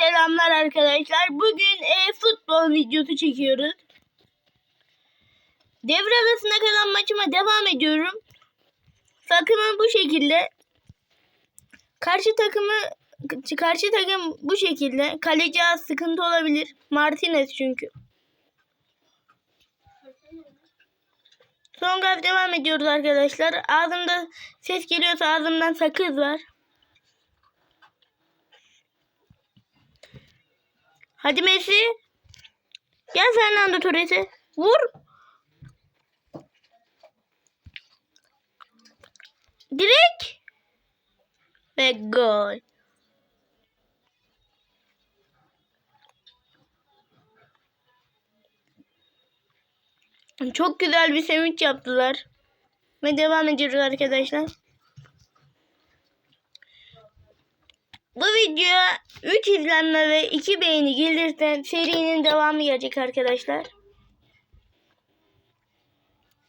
selamlar arkadaşlar. Bugün e, futbol videosu çekiyoruz. Devre arasında kalan maçıma devam ediyorum. Takımım bu şekilde. Karşı takımı karşı takım bu şekilde. Kaleci az sıkıntı olabilir. Martinez çünkü. Son gaz devam ediyoruz arkadaşlar. Ağzımda ses geliyorsa ağzımdan sakız var. Hadi Messi. Gel Fernando Torres'e. Vur. Direkt. Ve gol. Çok güzel bir sevinç yaptılar. Ve devam ediyoruz arkadaşlar. Bu videoya 3 izlenme ve 2 beğeni gelirse serinin devamı gelecek arkadaşlar.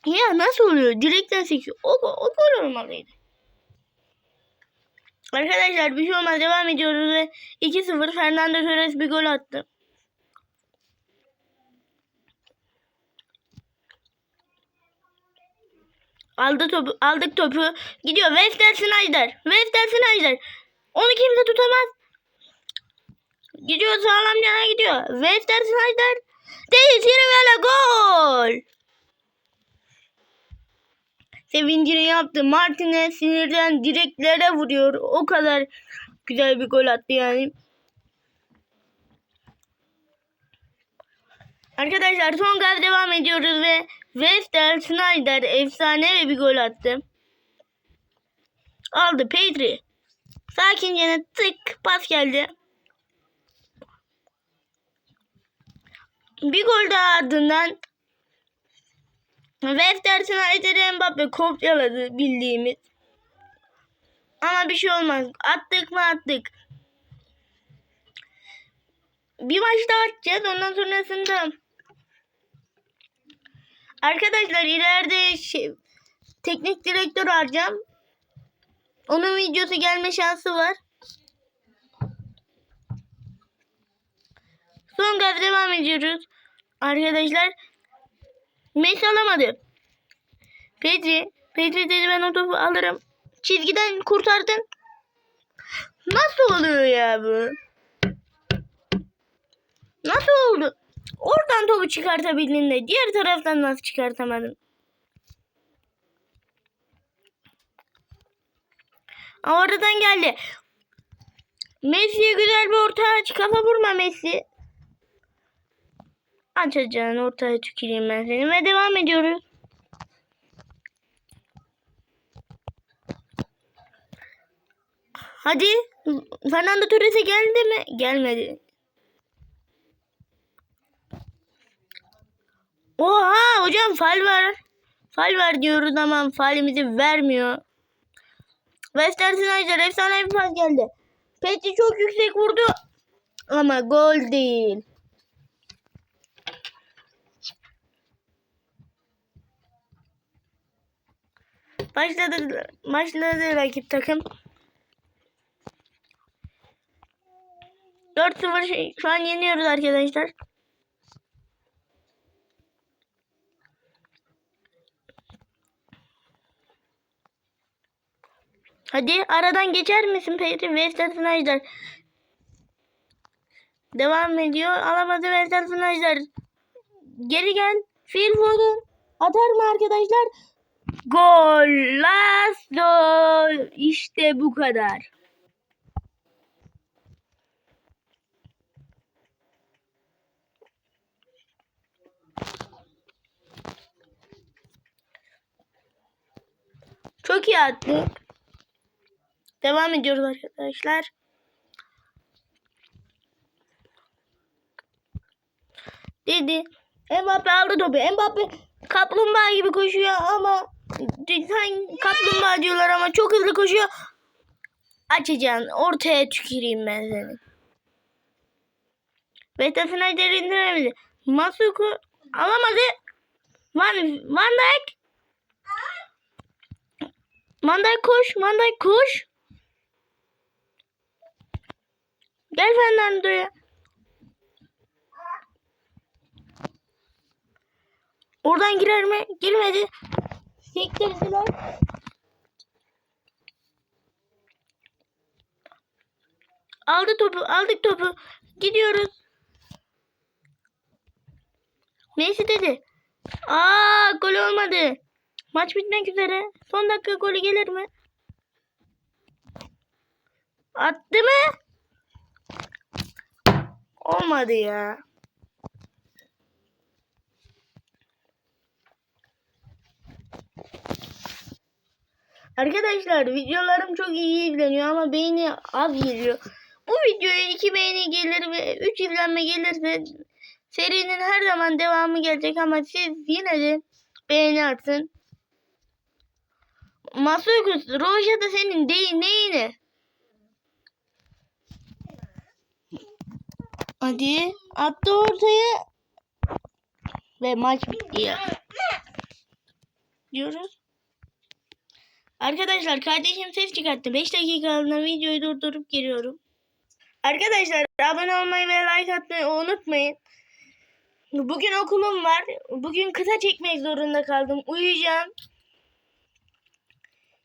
Ya nasıl oluyor? Direkten sekiyor. O, o gol olmalıydı. Arkadaşlar bir şey olmaz devam ediyoruz ve 2-0 Fernando Torres bir gol attı. Aldı topu, aldık topu. Gidiyor. Wester Snyder. Wester Snyder. Onu kimse tutamaz. Gidiyor sağlam yana gidiyor. Wester Snyder. Değil ve gol. Sevincini yaptı. Martinez sinirden direklere vuruyor. O kadar güzel bir gol attı yani. Arkadaşlar son gaz devam ediyoruz ve Wester Snyder efsane bir gol attı. Aldı Pedri. Sakince tık pas geldi. Bir gol daha ardından Wester Snyder'i Mbappe kopyaladı bildiğimiz. Ama bir şey olmaz. Attık mı attık. Bir maç daha atacağız. Ondan sonrasında Arkadaşlar ileride şey, teknik direktör arayacağım. Onun videosu gelme şansı var. Son gaz devam ediyoruz. Arkadaşlar Messi alamadı. Pedri. Pedri dedi ben o topu alırım. Çizgiden kurtardın. Nasıl oluyor ya bu? Nasıl oldu? Oradan topu çıkartabildin de diğer taraftan nasıl çıkartamadın? Oradan geldi. Messi'ye güzel bir orta aç. Kafa vurma Messi. Açacağın ortaya tüküreyim ben seni. Ve devam ediyoruz. Hadi. Fernando Torres'e geldi mi? Gelmedi. Oha hocam fal var. Fal var diyoruz ama falimizi vermiyor. Wester Snyder efsane bir pas geldi. Petty çok yüksek vurdu. Ama gol değil. Başladı, başladı rakip takım. 4-0 şu an yeniyoruz arkadaşlar. Hadi aradan geçer misin Petri? Wester Snyder. Devam ediyor. Alamadı Wester Snyder. Geri gel. Phil Foden. Atar mı arkadaşlar? Gol. Last goal. İşte bu kadar. Çok iyi attı. Devam ediyoruz arkadaşlar. Dedi. Mbappe aldı topu. Mbappe kaplumbağa gibi koşuyor ama sen kaplumbağa diyorlar ama çok hızlı koşuyor. Açacaksın. Ortaya tüküreyim ben seni. Veta Snyder indiremedi. Masuku alamadı. Van, Van Dijk. Van Dijk koş. Van Dijk koş. Gel Fernando'ya. Oradan girer mi? Girmedi. Sektirdiler. Aldı topu, aldık topu. Gidiyoruz. Messi dedi. Aa, gol olmadı. Maç bitmek üzere. Son dakika golü gelir mi? Attı mı? Olmadı ya. Arkadaşlar videolarım çok iyi izleniyor ama beğeni az geliyor. Bu videoya 2 beğeni gelir ve 3 izlenme gelirse serinin her zaman devamı gelecek ama siz yine de beğeni atın. Masukus, Roja da senin değil neyine? Hadi attı ortaya ve maç bitti ya. Diyoruz. Arkadaşlar kardeşim ses çıkarttı. 5 dakikalığına videoyu durdurup geliyorum. Arkadaşlar abone olmayı ve like atmayı unutmayın. Bugün okulum var. Bugün kısa çekmek zorunda kaldım. Uyuyacağım.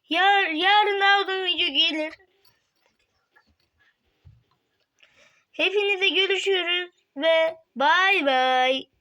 Yar, yarın uzun video gelir. Hepinize görüşürüz ve bay bay.